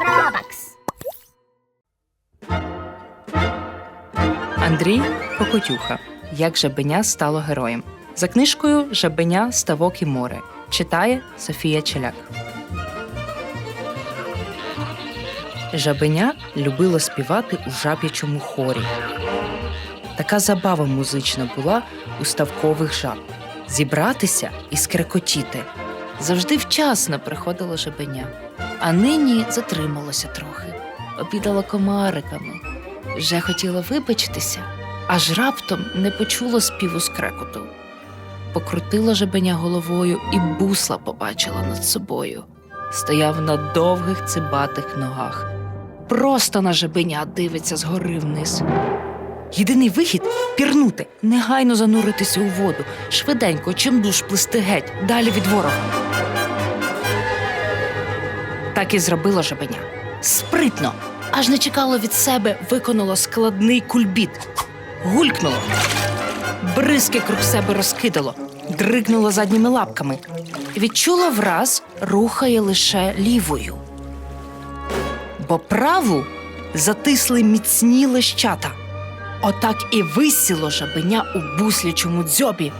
Робакс. Андрій Покотюха. Як жабеня стало героєм. За книжкою Жабеня, ставок і море. Читає Софія Челяк. Жабеня любило співати у жаб'ячому хорі. Така забава музична була у ставкових жаб зібратися і скрекотіти. Завжди вчасно приходило жабеня, а нині затрималося трохи, обідала комариками. Вже хотіла вибачитися, аж раптом не почула співу скрекоту. Покрутила жабеня головою і бусла побачила над собою. Стояв на довгих цибатих ногах. Просто на жабеня дивиться згори вниз. Єдиний вихід пірнути, негайно зануритися у воду, швиденько, чим душ плисти геть, далі від ворога. Так і зробила жабеня. Спритно, аж не чекало від себе, виконало складний кульбіт. Гулькнуло. Бризки круг себе розкидало, дригнуло задніми лапками. Відчула враз, рухає лише лівою. Бо праву затисли міцні лищата. Отак і висіло жабеня у буслячому дзьобі.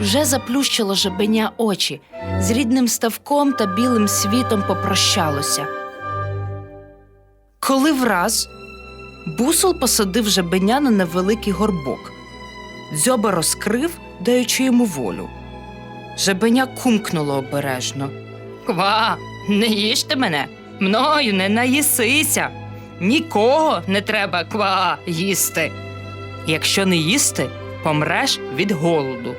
Вже заплющило жабеня очі, з рідним ставком та білим світом попрощалося. Коли враз бусол посадив жабеня на невеликий горбок, дзьоба розкрив, даючи йому волю. Жабеня кумкнуло обережно. Ква, не їжте мене, мною не наїсися. Нікого не треба ква їсти. Якщо не їсти, помреш від голоду.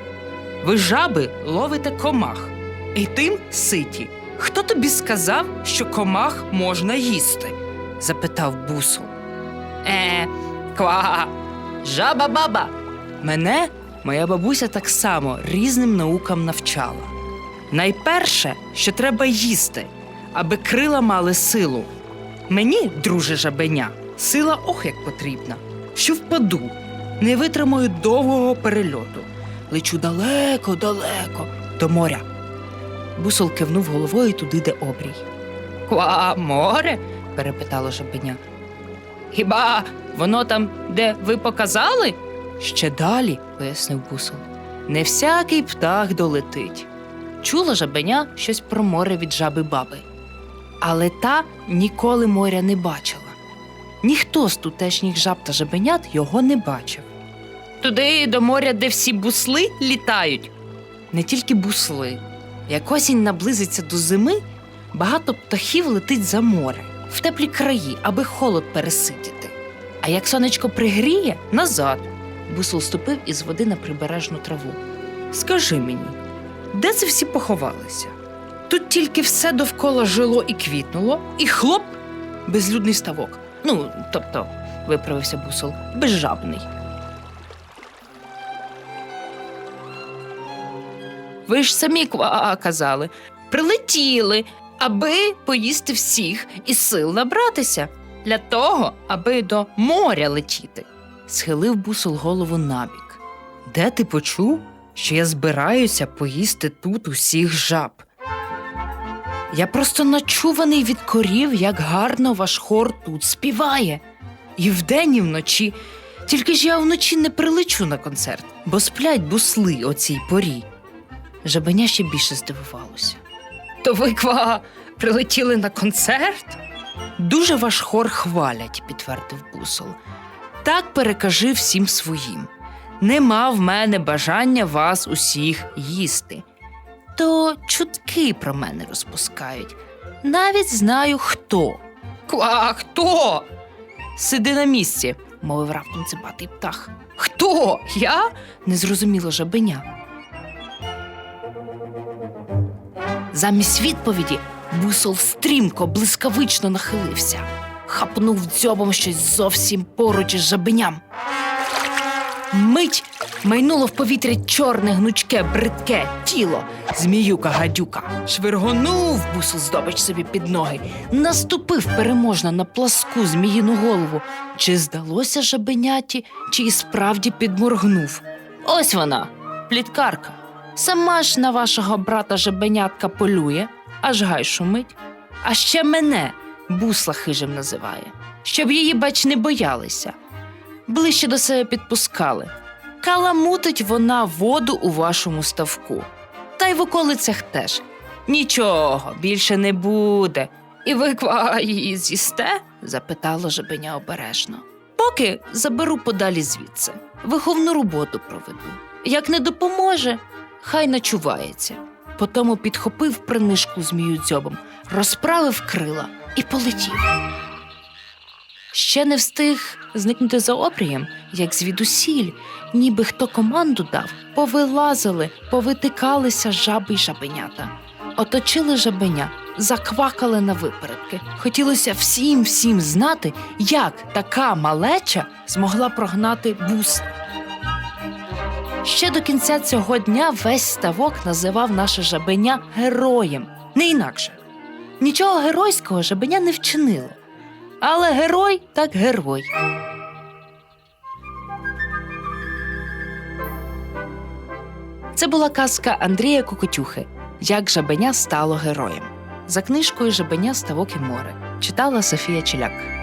Ви жаби ловите комах, і тим ситі. Хто тобі сказав, що комах можна їсти? запитав бусол. Е, ква, жаба баба. Мене моя бабуся так само різним наукам навчала. Найперше, що треба їсти, аби крила мали силу. Мені, друже жабеня, сила ох як потрібна, що впаду, не витримаю довгого перельоту. Лечу далеко, далеко до моря. Бусол кивнув головою туди, де обрій. Ква море? перепитало жабеня. Хіба воно там, де ви показали? Ще далі, пояснив бусол. Не всякий птах долетить. Чула жабеня щось про море від жаби баби. Але та ніколи моря не бачила. Ніхто з тутешніх жаб та жабенят його не бачив. Туди до моря, де всі бусли літають. Не тільки бусли. Як осінь наблизиться до зими, багато птахів летить за море, в теплі краї, аби холод пересидіти. А як сонечко пригріє, назад. Бусол ступив із води на прибережну траву. Скажи мені, де це всі поховалися? Тут тільки все довкола жило і квітнуло, і хлоп безлюдний ставок. Ну, тобто, виправився бусол, безжабний. Ви ж самі ква казали, прилетіли, аби поїсти всіх і сил набратися для того, аби до моря летіти. Схилив бусол голову набік. Де ти почув, що я збираюся поїсти тут усіх жаб? Я просто начуваний від корів, як гарно ваш хор тут співає. І вдень, і вночі. Тільки ж я вночі не прилечу на концерт, бо сплять бусли о цій порі. Жабеня ще більше здивувалося. То ви ква прилетіли на концерт? Дуже ваш хор хвалять, підтвердив бусол. Так перекажи всім своїм. Нема в мене бажання вас усіх їсти. То чутки про мене розпускають. Навіть знаю хто. Ква, хто? Сиди на місці, мовив раптом цибатий птах. Хто? Я? незрозуміло жабеня. Замість відповіді бусол стрімко, блискавично нахилився, хапнув дзьобом щось зовсім поруч із жабеням. Мить майнуло в повітря чорне, гнучке, бридке тіло, зміюка гадюка. Швиргонув бусол здобич собі під ноги, наступив переможно на пласку зміїну голову. Чи здалося жабеняті, чи і справді підморгнув. Ось вона, пліткарка. Сама ж на вашого брата жабенятка полює, аж гай шумить. А ще мене бусла хижим називає, щоб її, бач, не боялися. Ближче до себе підпускали. Каламутить вона воду у вашому ставку. Та й в околицях теж. Нічого більше не буде. І ви ква її з'їсте? запитало жебеня обережно. Поки заберу подалі звідси, виховну роботу проведу. Як не допоможе, хай начувається. Потому підхопив принишку змію дзьобом, розправив крила і полетів. Ще не встиг зникнути за обрієм, як звідусіль, ніби хто команду дав, повилазили, повитикалися жаби й жабенята. Оточили жабеня, заквакали на випередки. Хотілося всім всім знати, як така малеча змогла прогнати бус. Ще до кінця цього дня весь ставок називав наше жабеня героєм, не інакше. Нічого геройського жабеня не вчинило. Але герой так герой. Це була казка Андрія Кокотюхи Як жабеня стало героєм. За книжкою Жабеня Ставок і море читала Софія Челяк.